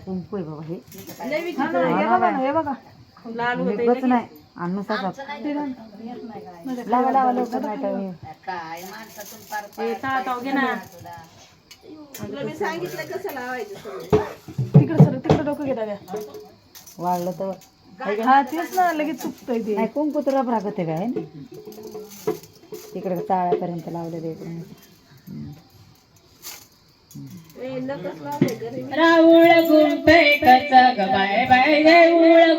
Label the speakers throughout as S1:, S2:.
S1: कुंकू आहे बाबा हे. हे बघा नाही आणि लावा लावा लवकर नाही तर हे.
S2: तिकडे सर तिकडे डोकं घेता द्या
S1: वाढलं तर.
S2: हा तेच ना लगेच चुकतंय ते.
S1: नाही कुंकू तर गते काय तिकडे चाळ्यापर्यंत लावले ते. इकडून
S3: राऊळ गुंतय कच ग? बाय बाय राऊळ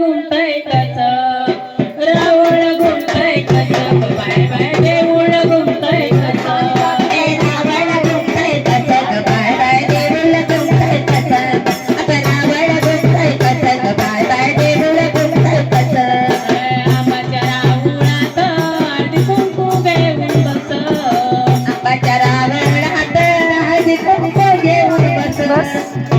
S3: Yes.